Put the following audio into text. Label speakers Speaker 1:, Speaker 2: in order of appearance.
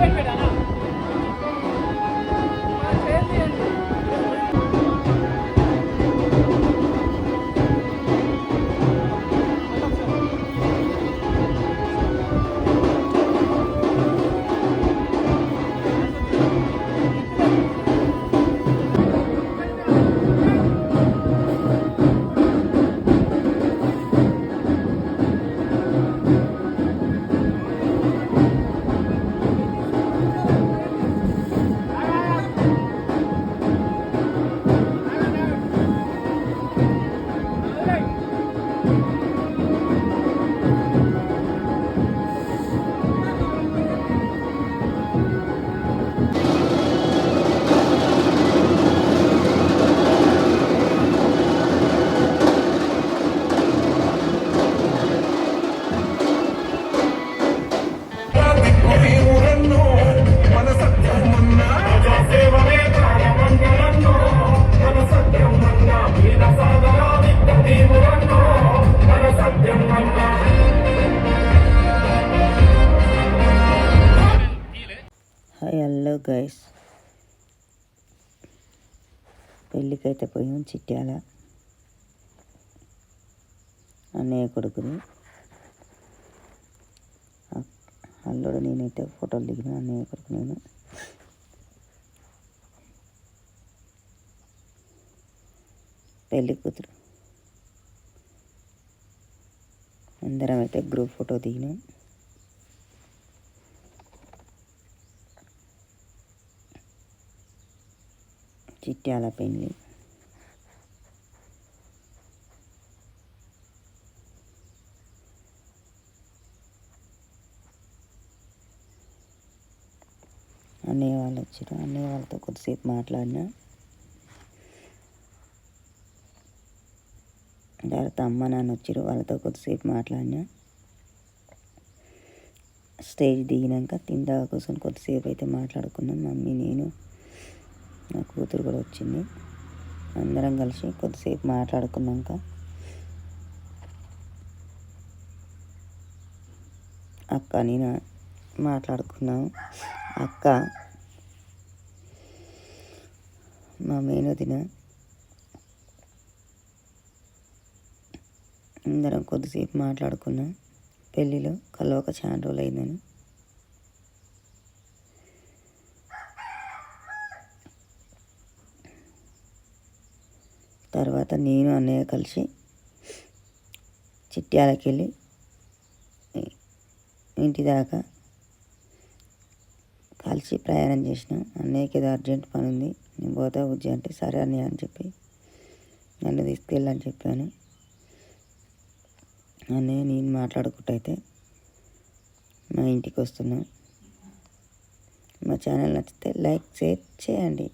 Speaker 1: করবেন గైస్ పెళ్ళికైతే పోయాం చిట్యాల అన్నయ్య కొడుకుని. అల్లుడు నేనైతే ఫోటోలు దిగిన అన్నయ్య కొడుకు నేను. పెళ్ళి కూతురు. అందరం అయితే గ్రూప్ ఫోటో దిగినాం. చిట్యాల పెళ్ళి అన్నయ్య వాళ్ళు వచ్చారు అన్నయ్య వాళ్ళతో కొద్దిసేపు మాట్లాడినా. తర్వాత అమ్మ నాన్న వచ్చారు వాళ్ళతో కొద్దిసేపు మాట్లాడినా. స్టేజ్ దిగినాక తిందాక కోసం కొద్దిసేపు అయితే మాట్లాడుకున్నాం. మమ్మీ నేను నా కూతురు కూడా వచ్చింది. అందరం కలిసి కొద్దిసేపు మాట్లాడుకున్నాక అక్క నేను మాట్లాడుకున్నాము. అక్క మా మేనదిన అందరం కొద్దిసేపు మాట్లాడుకున్నాం. పెళ్ళిలో కలవక చాలా రోజులు అయిందని తర్వాత నేను అన్నయ్య కలిసి చిట్యాలకి వెళ్ళి ఇంటి దాకా కలిసి ప్రయాణం చేసినాం. అన్నయ్యకి ఏదో అర్జెంట్ పని ఉంది నేను పోతా ఉజ్జి అంటే సరే అన్నయ్య అని చెప్పి నన్ను తీసుకెళ్ళని చెప్పాను. అన్నయ్య నేను మాట్లాడుకుంటైతే మా ఇంటికి వస్తున్నాం. మా ఛానల్ నచ్చితే లైక్ షేర్ చేయండి.